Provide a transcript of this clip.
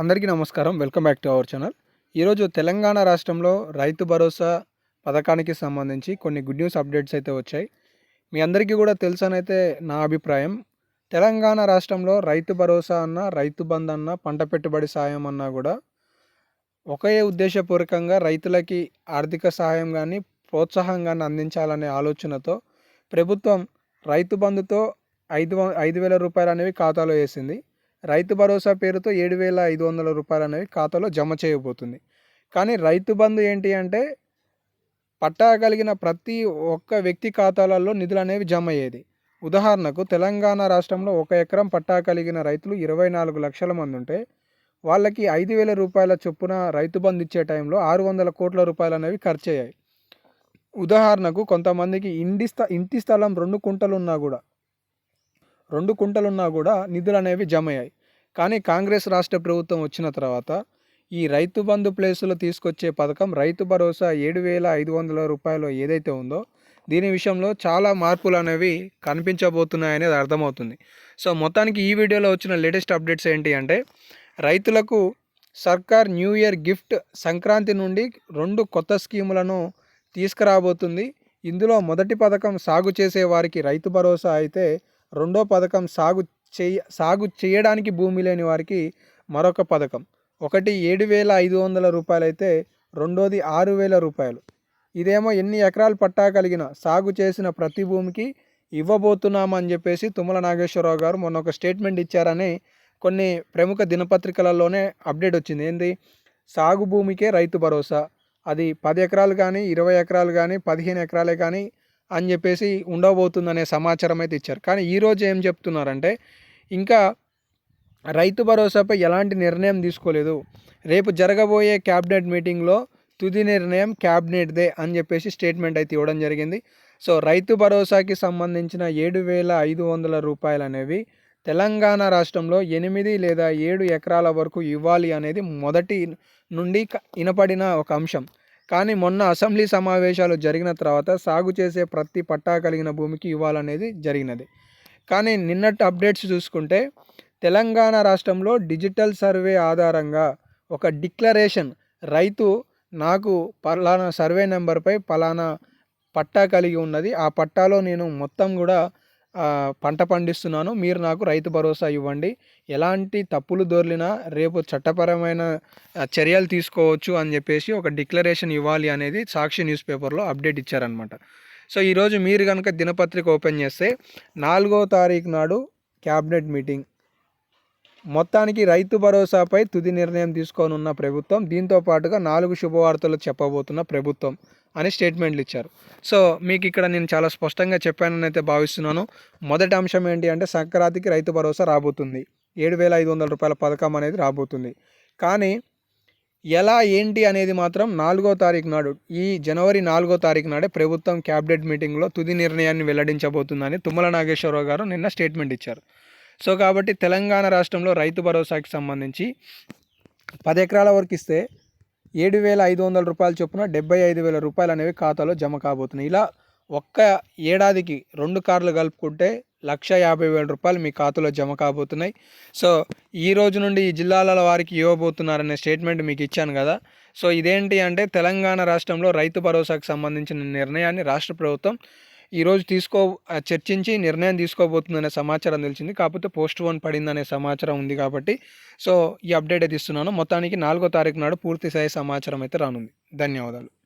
అందరికీ నమస్కారం. Welcome back to our channel. ఈరోజు తెలంగాణ రాష్ట్రంలో రైతు భరోసా పథకానికి సంబంధించి కొన్ని గుడ్ న్యూస్ అప్డేట్స్ అయితే వచ్చాయి. మీ అందరికీ కూడా తెలుసనైతే నా అభిప్రాయం. తెలంగాణ రాష్ట్రంలో రైతు భరోసా అన్న రైతు బంద్ అన్న పంట పెట్టుబడి సాయం అన్నా కూడా ఒకే ఉద్దేశపూర్వకంగా రైతులకి ఆర్థిక సహాయం కానీ ప్రోత్సాహం కానీ అందించాలనే ఆలోచనతో ప్రభుత్వం రైతు బంధుతో ఐదు ఐదు వేల రూపాయలు అనేవి ఖాతాలో వేసింది. రైతు భరోసా పేరుతో ఏడు వేల ఐదు వందల రూపాయలు అనేవి ఖాతాలో జమ చేయబోతుంది. కానీ రైతు బంధు ఏంటి అంటే పట్టా కలిగిన ప్రతి ఒక్క వ్యక్తి ఖాతాలలో నిధులు అనేవి జమ అయ్యేది. ఉదాహరణకు తెలంగాణ రాష్ట్రంలో ఒక ఎకరం పట్టా కలిగిన రైతులు ఇరవై నాలుగు లక్షల మంది ఉంటే వాళ్ళకి ఐదు వేల రూపాయల చొప్పున రైతు బంధు ఇచ్చే టైంలో ఆరు వందల కోట్ల రూపాయలు అనేవి ఖర్చు అయ్యాయి. ఉదాహరణకు కొంతమందికి ఇంటి స్థ ఇంటి స్థలం రెండు కుంటలు ఉన్నా కూడా రెండు కుంటలున్నా కూడా నిధులు అనేవి జమ అయ్యాయి. కానీ కాంగ్రెస్ రాష్ట్ర ప్రభుత్వం వచ్చిన తర్వాత ఈ రైతు బంధు ప్లేసులో తీసుకొచ్చే పథకం రైతు భరోసా ఏడు వేల ఐదు వందల రూపాయలు ఏదైతే ఉందో దీని విషయంలో చాలా మార్పులు అనేవి కనిపించబోతున్నాయనేది అర్థమవుతుంది. సో మొత్తానికి ఈ వీడియోలో వచ్చిన లేటెస్ట్ అప్డేట్స్ ఏంటి అంటే రైతులకు సర్కార్ న్యూ ఇయర్ గిఫ్ట్ సంక్రాంతి నుండి రెండు కొత్త స్కీములను తీసుకురాబోతుంది. ఇందులో మొదటి పథకం సాగు చేసే వారికి రైతు భరోసా అయితే రెండో పథకం సాగు చేయ సాగు చేయడానికి భూమి లేని వారికి మరొక పథకం. ఒకటి ఏడు వేల ఐదు వందల రూపాయలు అయితే రెండోది ఆరు వేల రూపాయలు. ఇదేమో ఎన్ని ఎకరాలు పట్టా కలిగిన సాగు చేసిన ప్రతి భూమికి ఇవ్వబోతున్నామని చెప్పేసి తుమ్మల నాగేశ్వరరావు గారు మొన్న ఒక స్టేట్మెంట్ ఇచ్చారని కొన్ని ప్రముఖ దినపత్రికలలోనే అప్డేట్ వచ్చింది. ఏంది? సాగు భూమికే రైతు భరోసా. అది పది ఎకరాలు కానీ ఇరవై ఎకరాలు కానీ పదిహేను ఎకరాలే కానీ అని చెప్పేసి ఉండబోతుందనే సమాచారం అయితే ఇచ్చారు. కానీ ఈరోజు ఏం చెప్తున్నారంటే ఇంకా రైతు భరోసాపై ఎలాంటి నిర్ణయం తీసుకోలేదు. రేపు జరగబోయే క్యాబినెట్ మీటింగ్లో తుది నిర్ణయం క్యాబినెట్దే అని చెప్పేసి స్టేట్మెంట్ అయితే ఇవ్వడం జరిగింది. సో రైతు భరోసాకి సంబంధించిన ఏడు వేల ఐదు వందల రూపాయలు అనేవి తెలంగాణ రాష్ట్రంలో ఎనిమిది లేదా ఏడు ఎకరాల వరకు ఇవ్వాలి అనేది మొదటి నుండి వినపడిన ఒక అంశం. కానీ మొన్న అసెంబ్లీ సమావేశాలు జరిగిన తర్వాత సాగు చేసే ప్రతి పట్టా కలిగిన భూమికి ఇవ్వాలనేది జరిగినది. కానీ నిన్నటి అప్డేట్స్ చూసుకుంటే తెలంగాణ రాష్ట్రంలో డిజిటల్ సర్వే ఆధారంగా ఒక డిక్లరేషన్. రైతు నాకు పలానా సర్వే నెంబర్పై పలానా పట్టా కలిగి ఉన్నది. ఆ పట్టాలో నేను మొత్తం కూడా పంట పండిస్తున్నాను. మీరు నాకు రైతు భరోసా ఇవ్వండి. ఎలాంటి తప్పులు దొర్లినా రేపు చట్టపరమైన చర్యలు తీసుకోవచ్చు అని చెప్పేసి ఒక డిక్లరేషన్ ఇవ్వాలి అనేది సాక్షి న్యూస్ పేపర్లో అప్డేట్ ఇచ్చారనమాట సో ఈరోజు మీరు కనుక దినపత్రిక ఓపెన్ చేస్తే నాలుగో తారీఖు నాడు క్యాబినెట్ మీటింగ్. మొత్తానికి రైతు భరోసాపై తుది నిర్ణయం తీసుకోనున్న ప్రభుత్వం దీంతో పాటుగా నాలుగు శుభవార్తలు చెప్పబోతున్న ప్రభుత్వం అని స్టేట్మెంట్లు ఇచ్చారు. సో మీకు ఇక్కడ నేను చాలా స్పష్టంగా చెప్పానని అయితే భావిస్తున్నాను. మొదటి అంశం ఏంటి అంటే సంక్రాంతికి రైతు భరోసా రాబోతుంది. ఏడు వేల ఐదు వందల రూపాయల పథకం అనేది రాబోతుంది. కానీ ఎలా ఏంటి అనేది మాత్రం నాలుగో తారీఖు నాడు ఈ జనవరి నాలుగో తారీఖు నాడే ప్రభుత్వం క్యాబినెట్ మీటింగ్లో తుది నిర్ణయాన్ని వెల్లడించబోతుందని తుమ్మల నాగేశ్వరరావు గారు నిన్న స్టేట్మెంట్ ఇచ్చారు. సో కాబట్టి తెలంగాణ రాష్ట్రంలో రైతు భరోసాకి సంబంధించి పది ఎకరాల వరకు ఇస్తే ఏడు వేల ఐదు వందల రూపాయల చొప్పున డెబ్బై ఐదు వేల రూపాయలు అనేవి ఖాతాలో జమ కాబోతున్నాయి. ఇలా ఒక్క ఏడాదికి రెండు కార్లు కలుపుకుంటే లక్ష యాభై వేల రూపాయలు మీ ఖాతాలో జమ కాబోతున్నాయి. సో ఈ రోజు నుండి ఈ జిల్లాల వారికి ఇవ్వబోతున్నారనే స్టేట్మెంట్ మీకు ఇచ్చాను కదా. సో ఇదేంటి అంటే తెలంగాణ రాష్ట్రంలో రైతు భరోసాకు సంబంధించిన నిర్ణయాన్ని రాష్ట్ర ప్రభుత్వం ఈరోజు తీసుకో చర్చించి నిర్ణయం తీసుకోబోతుందనే సమాచారం తెలిసింది. కాకపోతే పోస్ట్ పోన్ పడిందనే సమాచారం ఉంది కాబట్టి సో ఈ అప్డేట్ అయితే ఇస్తున్నాను. మొత్తానికి నాలుగో తారీఖు నాడు పూర్తి స్థాయి సమాచారం అయితే రానుంది. ధన్యవాదాలు.